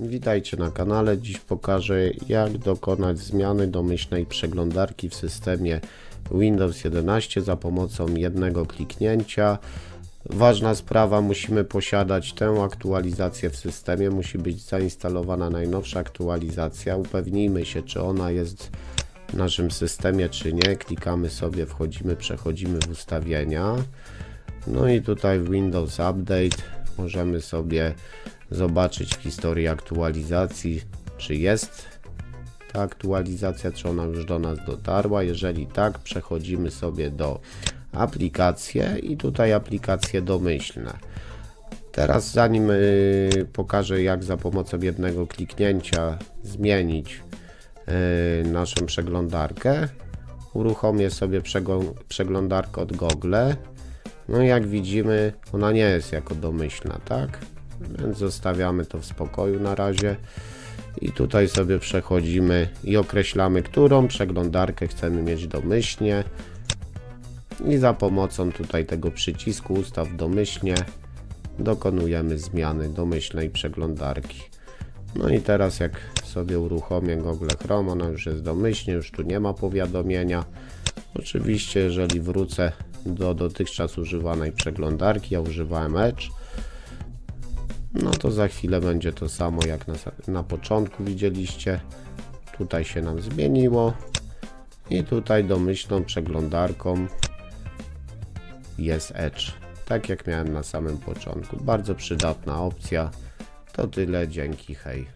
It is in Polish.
Witajcie na kanale. Dziś pokażę jak dokonać zmiany domyślnej przeglądarki w systemie Windows 11 za pomocą jednego kliknięcia. Ważna sprawa, musimy posiadać tę aktualizację w systemie, musi być zainstalowana najnowsza aktualizacja. Upewnijmy się, czy ona jest w naszym systemie, czy nie. Klikamy sobie, wchodzimy, przechodzimy w ustawienia. No i tutaj w Windows Update możemy sobie zobaczyć w historii aktualizacji, czy jest ta aktualizacja, czy ona już do nas dotarła. Jeżeli tak, przechodzimy sobie do aplikacje i tutaj aplikacje domyślne. Teraz zanim y, pokażę jak za pomocą jednego kliknięcia zmienić y, naszą przeglądarkę, uruchomię sobie przeglą- przeglądarkę od Google. No jak widzimy, ona nie jest jako domyślna, tak? Więc zostawiamy to w spokoju na razie. I tutaj sobie przechodzimy i określamy, którą przeglądarkę chcemy mieć domyślnie. I za pomocą tutaj tego przycisku ustaw domyślnie dokonujemy zmiany domyślnej przeglądarki. No i teraz jak sobie uruchomię Google Chrome, ona już jest domyślnie, już tu nie ma powiadomienia. Oczywiście, jeżeli wrócę do dotychczas używanej przeglądarki, ja używałem Edge, no to za chwilę będzie to samo jak na, na początku widzieliście. Tutaj się nam zmieniło i tutaj domyślną przeglądarką jest Edge. Tak jak miałem na samym początku. Bardzo przydatna opcja. To tyle, dzięki, hej.